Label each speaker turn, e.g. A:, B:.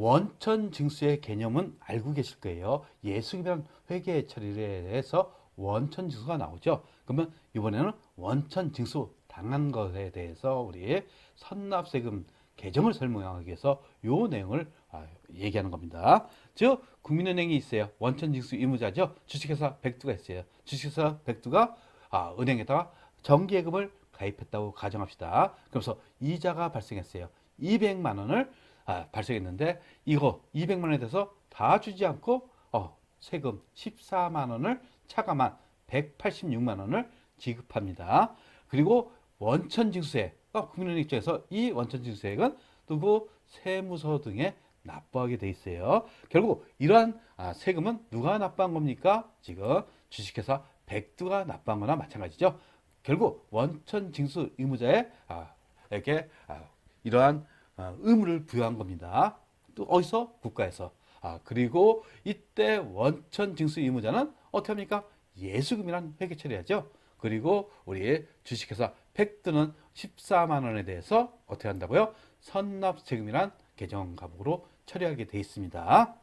A: 원천 징수의 개념은 알고 계실 거예요. 예수님이란 회계 처리에 대해서 원천 징수가 나오죠. 그러면 이번에는 원천 징수 당한 것에 대해서 우리 선납세금 개정을 설명하기 위해서 요 내용을 아, 얘기하는 겁니다. 즉 국민은행이 있어요. 원천 징수 의무자죠. 주식회사 백두가 있어요. 주식회사 백두가 아, 은행에다가 정기예금을 가입했다고 가정합시다. 그래서 이자가 발생했어요. 200만 원을 아, 발생했는데 이거 200만 원에 대해서 다 주지 않고 어, 세금 14만 원을 차감한 186만 원을 지급합니다. 그리고 원천 징수세, 어, 국민은행 입장에서 이 원천 징수액은 누구 세무서 등에 납부하게 돼 있어요. 결국 이러한 아, 세금은 누가 납부한 겁니까? 지금 주식회사 백두가 납부한 거나 마찬가지죠. 결국 원천 징수 의무자에 아, 에게 아, 이러한 아, 의무를 부여한 겁니다. 또 어디서? 국가에서. 아, 그리고 이때 원천 징수 의무자는 어떻게 합니까? 예수금이란 회계 처리하죠. 그리고 우리 주식회사 팩트는 14만 원에 대해서 어떻게 한다고요? 선납 세금이란 개정 과목으로 처리하게 돼 있습니다.